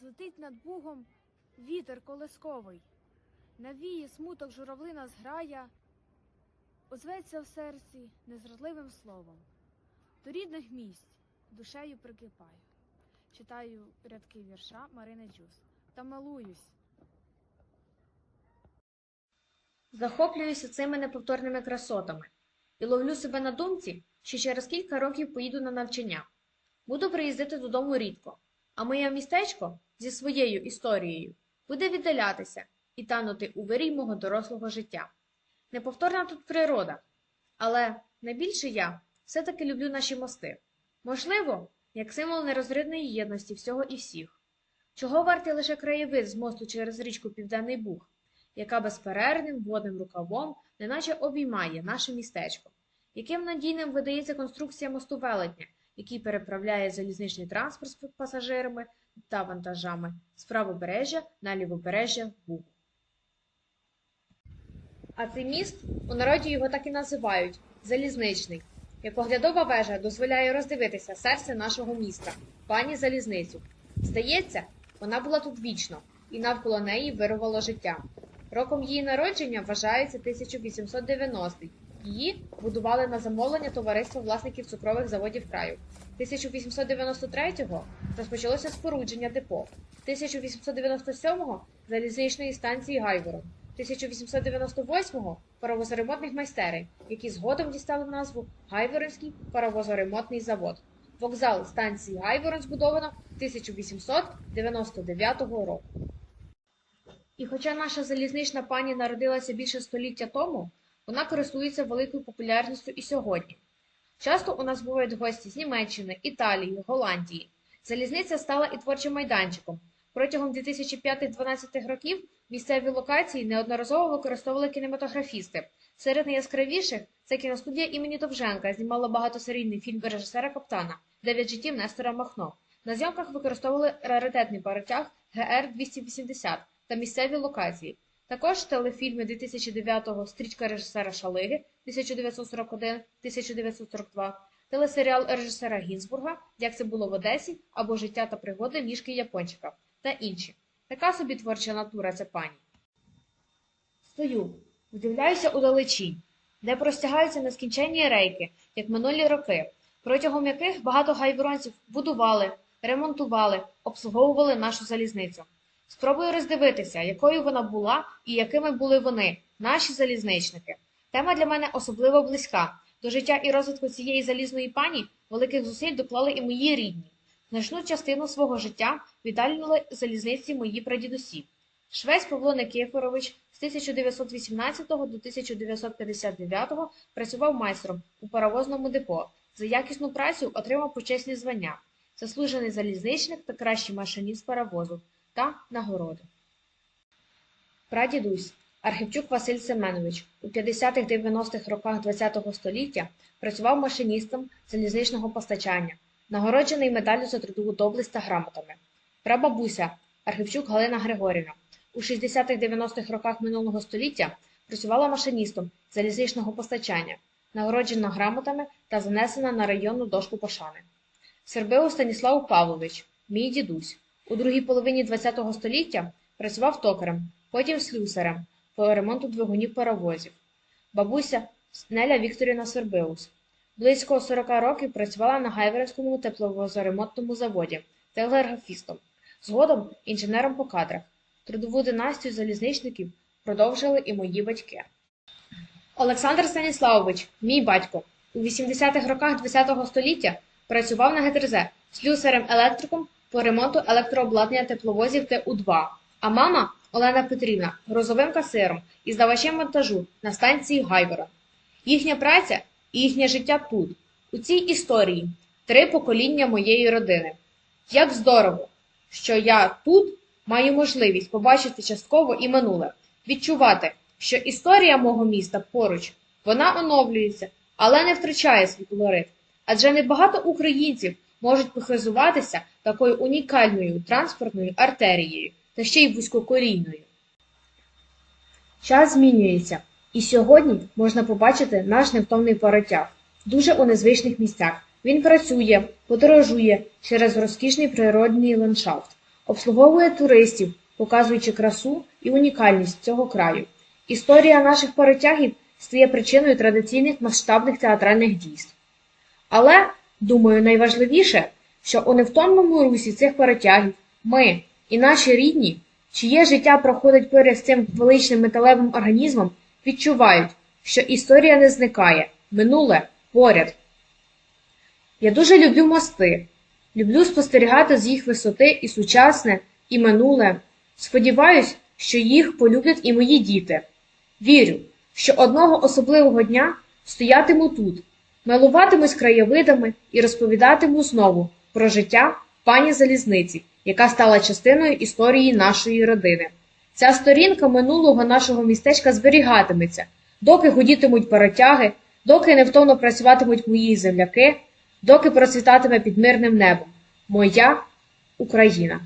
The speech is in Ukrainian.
Злетить над бугом вітер колисковий, навіє смуток журавлина зграя, озветься в серці незрадливим словом. До рідних місць душею прикипаю. Читаю рядки вірша Марини Джус та милуюсь. Захоплююся цими неповторними красотами і ловлю себе на думці, що через кілька років поїду на навчання. Буду приїздити додому рідко, а моє містечко зі своєю історією буде віддалятися і танути у вирій мого дорослого життя. Неповторна тут природа, але найбільше я все-таки люблю наші мости. Можливо, як символ нерозрядної єдності всього і всіх. Чого вартий лише краєвид з мосту через річку Південний Буг, яка безперервним водним рукавом неначе обіймає наше містечко, яким надійним видається конструкція мосту велетня, який переправляє залізничний транспорт з пасажирами та вантажами з правобережжя на лівобережжя Бугу. А цей міст у народі його так і називають залізничний. Як оглядова вежа дозволяє роздивитися серце нашого міста, пані залізницю. Здається, вона була тут вічно, і навколо неї вирувало життя. Роком її народження вважається 1890 Її будували на замовлення товариства власників цукрових заводів краю. 1893-го розпочалося спорудження депо. 1897-го залізничної станції Гайворон. 1898-го паровозоремонтних майстерень, які згодом дістали назву Гайворонський паровозоремонтний завод. Вокзал станції Гайворон збудовано 1899 року. І хоча наша залізнична пані народилася більше століття тому, вона користується великою популярністю і сьогодні. Часто у нас бувають гості з Німеччини, Італії, Голландії. Залізниця стала і творчим майданчиком. Протягом 2005-2012 років місцеві локації неодноразово використовували кінематографісти. Серед найяскравіших це кіностудія імені Довженка знімала багатосерійний фільм режисера Каптана Дев'ять життів Нестора Махно. На зйомках використовували раритетний паротяг ГР-280 та місцеві локації. Також телефільми 2009-го стрічка режисера Шалиги 1941-1942, телесеріал режисера Гінзбурга Як це було в Одесі або Життя та пригоди мішки Япончика та інші. Така собі творча натура ця пані. Стою, вдивляюся удалечінь, де простягаються нескінченні рейки, як минулі роки, протягом яких багато гайворонців будували, ремонтували, обслуговували нашу залізницю. Спробую роздивитися, якою вона була і якими були вони, наші залізничники. Тема для мене особливо близька. До життя і розвитку цієї залізної пані великих зусиль доклали і мої рідні. Значну частину свого життя віддалювали залізниці мої прадідусі. Швець Павло Никифорович з 1918 до 1959 працював майстром у паровозному депо. За якісну працю отримав почесні звання, заслужений залізничник та кращий машиніст паровозу та нагороди. Прадідусь Архівчук Василь Семенович у 50-90-х роках ХХ століття працював машиністом залізничного постачання, нагороджений медаллю за трудову доблесть та грамотами. Прабабуся Архівчук Галина Григорівна у 60-90-х роках минулого століття працювала машиністом залізничного постачання, нагороджена грамотами та занесена на районну дошку пошани. Сербило Станіслав Павлович, мій дідусь, у другій половині ХХ століття працював токарем, потім слюсарем по ремонту двигунів паровозів. Бабуся Неля Вікторівна Сербиус. Близько 40 років працювала на Гайверському тепловозоремонтному заводі телеграфістом, згодом інженером по кадрах. Трудову династію залізничників продовжили і мої батьки. Олександр Станіславович, мій батько, у 80-х роках ХХ століття працював на ГТРЗ слюсарем-електриком по ремонту електрообладнання тепловозів ТУ-2, а мама Олена Петрівна грозовим касиром і здавачем монтажу на станції Гайвера. Їхня праця і їхнє життя тут, у цій історії, три покоління моєї родини. Як здорово, що я тут маю можливість побачити частково і минуле, відчувати, що історія мого міста поруч, вона оновлюється, але не втрачає свій колорит. Адже небагато українців можуть похизуватися такою унікальною транспортною артерією та ще й вузькоколійною. Час змінюється, і сьогодні можна побачити наш невтомний паротяг дуже у незвичних місцях. Він працює, подорожує через розкішний природний ландшафт, обслуговує туристів, показуючи красу і унікальність цього краю. Історія наших паротягів стає причиною традиційних масштабних театральних дійств. Але, думаю, найважливіше, що у невтомному русі цих паротягів ми і наші рідні, чиє життя проходить поряд з цим величним металевим організмом, відчувають, що історія не зникає, минуле поряд. Я дуже люблю мости, люблю спостерігати з їх висоти і сучасне, і минуле. Сподіваюсь, що їх полюблять і мої діти. Вірю, що одного особливого дня стоятиму тут, милуватимусь краєвидами і розповідатиму знову про життя пані залізниці, яка стала частиною історії нашої родини. Ця сторінка минулого нашого містечка зберігатиметься, доки гудітимуть паротяги, доки невтомно працюватимуть мої земляки, доки процвітатиме під мирним небом. Моя Україна.